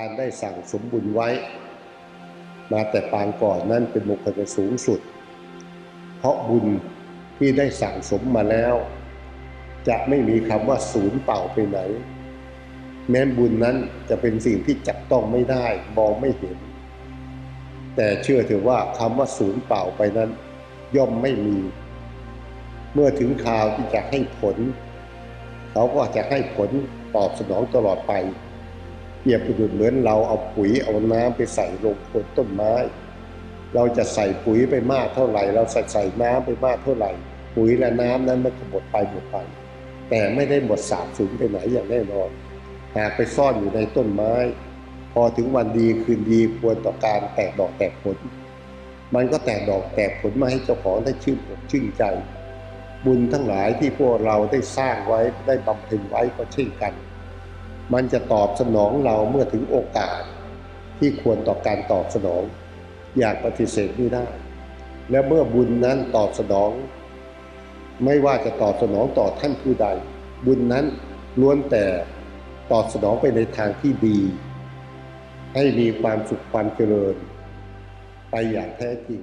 การได้สั่งสมบุญไว้ มาแต่ปางก่อนนั้นเป็นมงคลสูงสุด เพราะบุญที่ได้สั่งสมมาแล้ว จะไม่มีคำว่าศูนย์เปล่าไปไหน แม้บุญนั้นจะเป็นสิ่งที่จับต้องไม่ได้มองไม่เห็น แต่เชื่อเถอะว่าคำว่าศูนย์เปล่าไปนั้น ย่อมไม่มี เมื่อถึงคราวที่จะให้ผล เขาก็จะให้ผลตอบสนองตลอดไป เปรียบประดุจเหมือนเราเอาปุ๋ยเอาน้ำไปใส่ลงโคนต้นไม้ เราจะใส่ปุ๋ยไปมากเท่าไหร่ เราใส่ใส่น้ำไปมากเท่าไหร่ ปุ๋ยและน้ำนั้นมันก็หมดไปหมดไป แต่ไม่ได้หมดสาบสูญไปไหนอย่างแน่นอนหากไปซ่อนอยู่ในต้นไม้ พอถึงวันดีคืนดีควรต่อการแตกดอกแตกผล มันก็แตกดอกแตกผลมาให้เจ้าของได้ชื่นอกชื่นใจ บุญทั้งหลายที่พวกเราได้สร้างไว้ได้บำเพ็ญไว้ก็เช่นกัน มันจะตอบสนองเราเมื่อถึงโอกาส ที่ควรต่อการตอบสนอง อย่างปฏิเสธไม่ได้ และเมื่อบุญนั้นตอบสนอง ไม่ว่าจะตอบสนองต่อท่านผู้ใด บุญนั้นล้วนแต่ตอบสนองไปในทางที่ดี ให้มีความสุขความเจริญ ไปอย่างแท้จริง